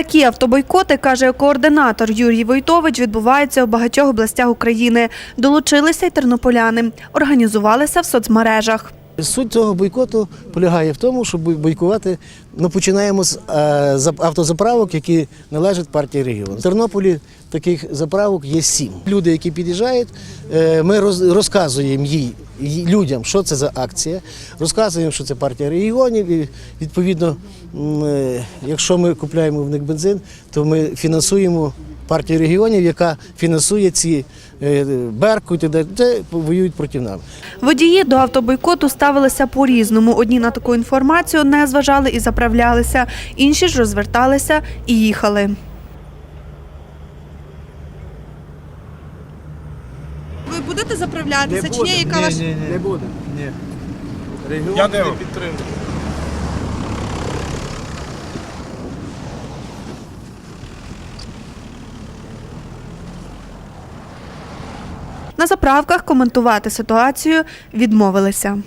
Такі автобойкоти, каже координатор Юрій Войтович, відбуваються у багатьох областях України. Долучилися й тернополяни, організувалися в соцмережах. Суть цього бойкоту полягає в тому, щоб бойкувати. Ну, починаємо з е, автозаправок, які належать партії регіону. В Тернополі таких заправок є сім. Люди, які під'їжджають, е, ми роз- розказуємо їй- людям, що це за акція, розказуємо, що це партія регіонів. І відповідно, е, якщо ми купляємо в них бензин, то ми фінансуємо партію регіонів, яка фінансує ці е, Беркут і так далі, це воюють проти нас. Водії до автобойкоту ставилися по-різному. Одні на таку інформацію не зважали і заправлялися, інші ж розверталися і їхали. Ви будете заправлятися чи ні? Яка ваша ні, Не буде. Ні. Регіон Я не не підтримую. На заправках коментувати ситуацію відмовилися.